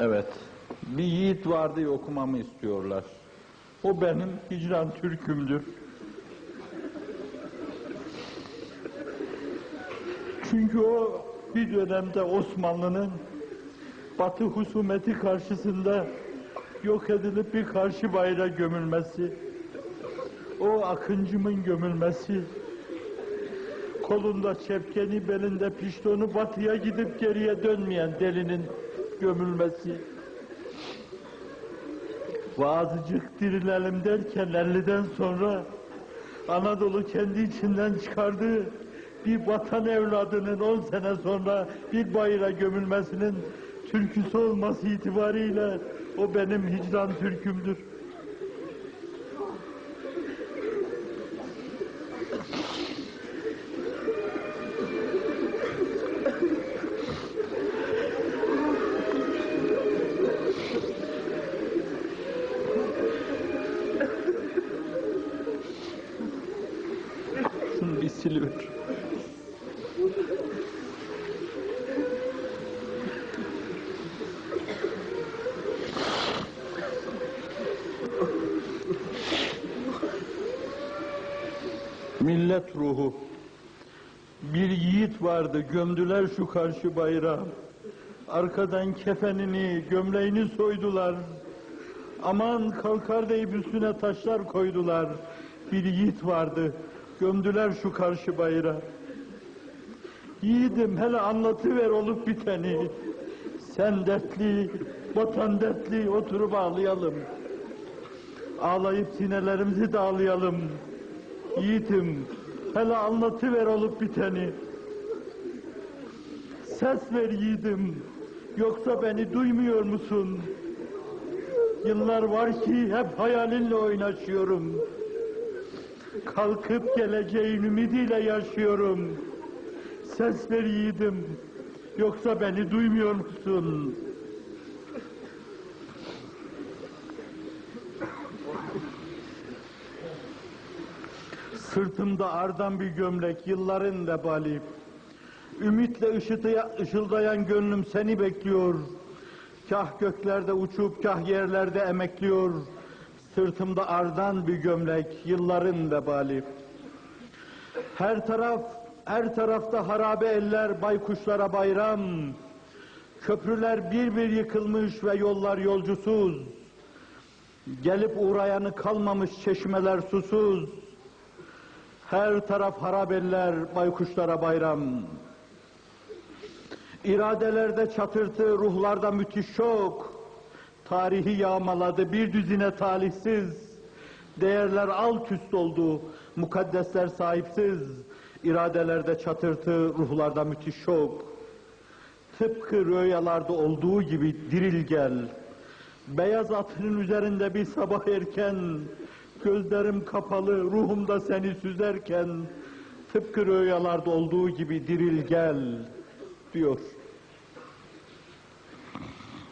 Evet. Bir yiğit vardı okumamı istiyorlar. O benim hicran türkümdür. Çünkü o bir dönemde Osmanlı'nın Batı husumeti karşısında yok edilip bir karşı bayrağa gömülmesi, o akıncımın gömülmesi, kolunda çepkeni, belinde piştonu, batıya gidip geriye dönmeyen delinin gömülmesi. Vazıcık dirilelim derken 50'den sonra Anadolu kendi içinden çıkardığı bir vatan evladının 10 sene sonra bir bayrağa gömülmesinin türküsü olması itibariyle o benim hicran türkümdür. Siliver. Millet ruhu. Bir yiğit vardı, gömdüler şu karşı bayrağı. Arkadan kefenini, gömleğini soydular. Aman kalkar deyip üstüne taşlar koydular. Bir yiğit vardı, gömdüler şu karşı bayrağı. Yiğidim hele anlatıver olup biteni. Sen dertli, vatan dertli oturup ağlayalım. Ağlayıp sinelerimizi dağlayalım. Yiğitim, hele anlatıver olup biteni. Ses ver yiğidim, yoksa beni duymuyor musun? Yıllar var ki hep hayalinle oynaşıyorum. Kalkıp geleceğin ümidiyle yaşıyorum. Ses ver yiğidim, yoksa beni duymuyor musun? Sırtımda ardan bir gömlek, yılların vebali. Ümitle ışıldayan gönlüm seni bekliyor. Kah göklerde uçup kah yerlerde emekliyor. Sırtımda ardan bir gömlek, yılların vebali. Her taraf, her tarafta harabe eller, baykuşlara bayram. Köprüler bir bir yıkılmış ve yollar yolcusuz. Gelip uğrayanı kalmamış çeşmeler susuz. Her taraf harabeller, baykuşlara bayram. İradelerde çatırtı, ruhlarda müthiş şok. Tarihi yağmaladı bir düzine talihsiz. Değerler alt üst oldu, mukaddesler sahipsiz. İradelerde çatırtı, ruhlarda müthiş şok. Tıpkı rüyalarda olduğu gibi diril gel. Beyaz atının üzerinde bir sabah erken, gözlerim kapalı, ruhumda seni süzerken, tıpkı rüyalarda olduğu gibi diril gel diyor.